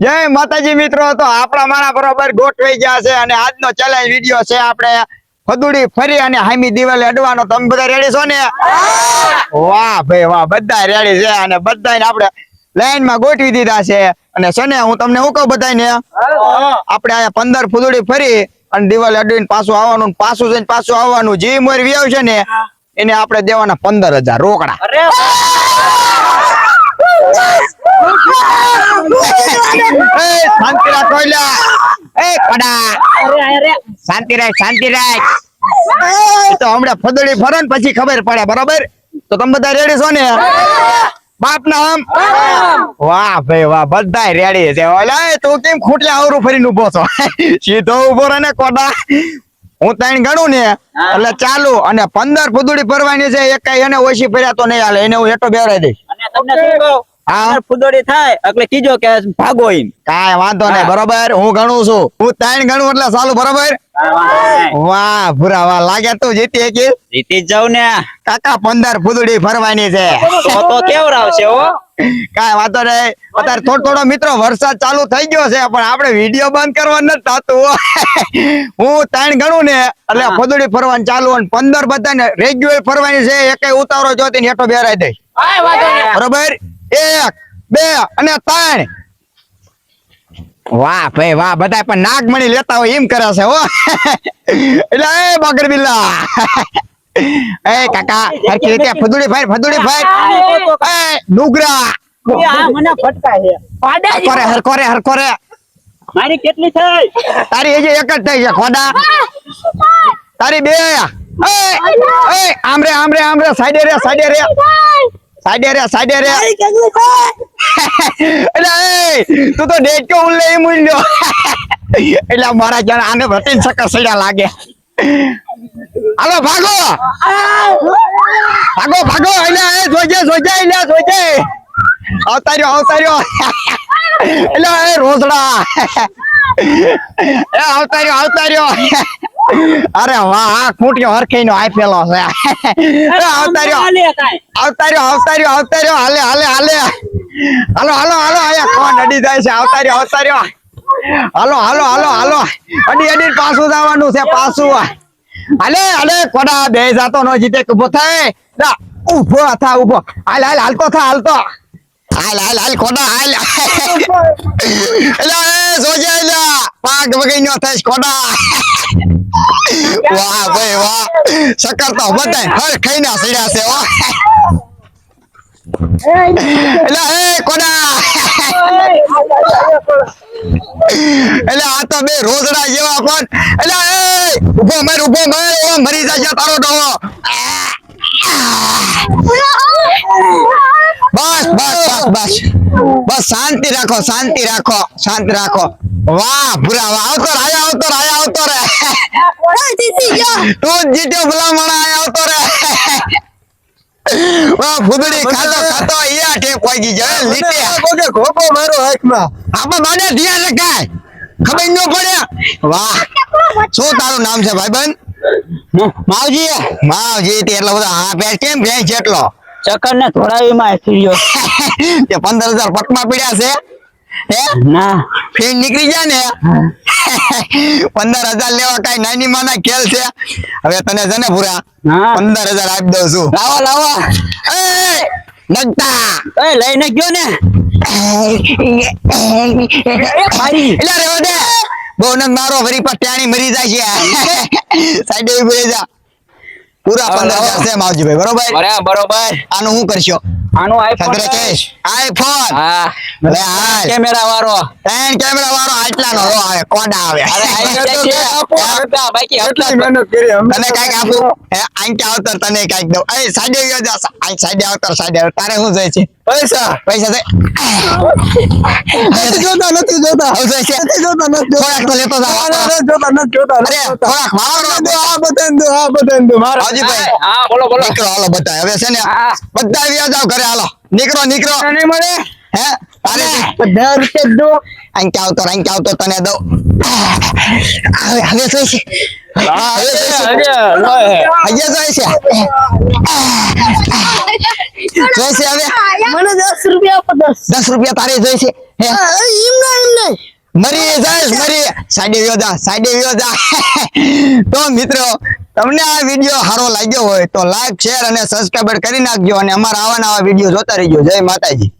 જય માતાજી મિત્રો. તો આપણા માણા બરોબર ગોઠવાઈ ગયા છે અને આજનો ચેલેન્જ વીડિયો છે આપણે ફદુડી ફરી અને હામી દિવાલ અડવાનો. તમે બધા રેડી છો ને? વાહ ભાઈ વાહ બધા રેડી છે અને બધાને આપણે લાઈનમાં ગોઠવી દીધા છે. અને છે ને હું તમને શું કહું બધાને આપણે અહીંયા પંદર ફુદડી ફરી અને દિવાલ અડીને પાછું આવવાનું પાછું જઈને પાછું આવવાનું. જે મોર વ્યાવ છે ને એને આપણે દેવાના પંદર હજાર રોકડા. શાંતિ રાખ કોઈલા એ કડા અરે અરે શાંતિ રાખ શાંતિ રાખ. તો હમણાં ફદડી ફરે ને પછી ખબર પડે, બરોબર? તો તમે બધા રેડી છો ને? બાપ ના વાહ ભાઈ વાહ બધા રેડી છે. ઓલા તું કેમ ખૂટલે આવરું ફરીને ઊભો છો? સીધો ઊભો રહે ને કોડા હું ત્રણ ગણું ને, એટલે ચાલુ. અને પંદર ફુદડી ફરવાની છે, એક એને ઓછી ફર્યા તો નહીં હાલે. એને હું એટો બેવરાઈ દઈશ. તમને ફુદોડી થાય એટલે કીજો કે ભાગો એમ કાંઈ વાંધો નહીં બરોબર? હું ગણું છું. હું ત્રણ ગણું એટલે ચાલુ બરોબર? વાહ ભૂરા વાહ લાગે તું જીતી કે જીતી જ ને. કાકા પંદર ફૂદડી ફરવાની છે. તો હો? વાંધો નહીં. અત્યારે થોડો થોડો મિત્રો વરસાદ ચાલુ થઈ ગયો છે પણ આપણે વીડિયો બંધ કરવા નથી થતું. હું ત્રણ ગણું ને એટલે. ફૂદડી ફરવાની ચાલુ અને પંદર બધાને રેગ્યુલર ફરવાની છે એક ઉતારો જોતી હેઠો બેરાઈ દઈ બરોબર? એક બે અને ત્રણ. વાહ ભાઈ વાહ બધા પણ નાગમણી લેતા હોય એમ કરે છે હો. એટલે એ બગર બિલ્લા એ કાકા હરખી રીતે ફદુડી ફાઈર ફદુડી એ નુગરા મને ફટકાય છે હરકો રે હરકો રે હરકો રે. મારી કેટલી થઈ? તારી હજી એક જ થઈ છે ખોડા. તારી બે. એ આમરે આમ રે આમ રે આમ રે સાઈડે રે સાઈડે રે. સાઈડે રે સાઈડે રે. એ તું તો ડેટકો ઉલ્લે એમ ઉલ્યો એટલે મારા જણા આને ભટીન સકર સડ્યા લાગે. હાલો ભાગો. ભાગો ભાગો એટલે એ જોજે જોજે એટલે જોજે. આવતાર્યો આવતાર્યો. એટલે એ રોઝડા એ આવતાર્યો આવતાર્યો. અરે વાહ આ ખૂંટ્યો હરખી નો આઈપેલો છે. આવતાર્યો. આવતાર્યો આવતાર્યો આવતાર્યો હાલે હાલે હાલે હાલો. હાલો હાલો અહીંયા કોણ અડી જાય છે. આવતાર્યો આવતાર્યો હાલો હાલો હાલો હાલો. અડી અડી પાછું જવાનું છે પાછું. હાલે હાલે કોડા બે જાતો નો જીતે ઊભો થાય. લા, ઊભો થા ઊભો. હાલ હાલ હાલતો થા હાલતો. હાલ હાલ હાલ કોડા હાલ. એટલે જોજે પાક વગઈ નો થાય કોડા. વાહ ભાઈ વાહ સકર તો બધાય હર ખાઈને સડ્યા છે વાહ એલા એ કોડા એટલે આ તો બે રોજડા જેવા પણ એટલે એ ઊભો મર ઊભો મર ઓ મરી જાય તારો ડોહો બસ બસ બસ બસ બસ શાંતિ રાખો શાંતિ રાખો શાંતિ રાખો વાહ ભૂરા વાહ આવતો રે આયા આવતો રે આયા આવતો રે. તું જ જીત્યો ભલા મણા આયા આવતો રે. વાહ ફૂદડી ખાતો ખાતો ઈયા ટેપ વાગી જાય લીટે. ઓકે ખોપો મારો હાથમાં. આમાં મને ધ્યાન રખાય. ખબર ન પડે. વાહ શું તારું નામ છે ભાઈબંધ? માવજી. માવજી તે એટલો બધો હા પેર કેમ ભેંસ જેટલો? ચક્કર ને ધોળાવી માં ફીર્યો તે પંદર હજાર પટમાં પીડ્યા છે હે? ના. ફીણ નીકળી જાય ને પંદર હજાર લેવા કઈ નાની માના ખેલ છે હવે તને છે ને પૂરા પંદર હજાર આપી દઉં છું લાવો લાવો નગતા એ લઈને ગયો ને એટલે રેવા દે બહુ ન મારો ફરી પર ત્યાંની મરી જાય છે સાઈડે ઊભી જા પૂરા પંદર. હજાર છે માવજી ભાઈ બરોબર બરાબર. આનું શું કરશો? આનો આઈફોન કેશ? આઈફોન હા. લે હાલ. કેમેરા વાળો. ત્રણ કેમેરા વાળો આટલાનો. રો આવે કોડા આવે. અરે બાકી આટલા મહેનત કરી અમે. તને કંઈક આપું? હે આવતર તને કંઈક દઉં. એ સાડે ગયો જા આ સાઈડે આવતર સાડે તારે શું જોઈએ છે પૈસા. પૈસા જોતા નથી જોતા. જોઈએ નથી જોતા નથી થોડાક તો લેતો જોતા નથી જોતા. અરે થોડાક વાળો દો, આ બધાને દો આ બધાને દો મારે. હાજીભાઈ હા બોલો બોલો. નીકળો હાલો બધા હવે છે ને બધા આવ્યા જાવ ઘરે હાલો. નીકળો નીકળો. નહીં મળે. હે? અરે. બધા રૂપિયા દો. અહીં આવતો અહીં આવતો તને દઉં. હવે હવે શું છે? હવે શું છે? જાય છે હવે. દસ રૂપિયા આપો દસ. દસ રૂપિયા તારે જોઈશે. હે? એમ ના એમ નહીં. મરી જઈશ મરી સાઈડે વ્યો જા સાઈડે વ્યો તો મિત્રો તમને આ વીડિયો સારો લાગ્યો હોય તો લાઈક શેર અને સબસ્ક્રાઇબ કરી નાખજો અને અમારા આવા નવા વીડિયો જોતા રહીજો. જય માતાજી.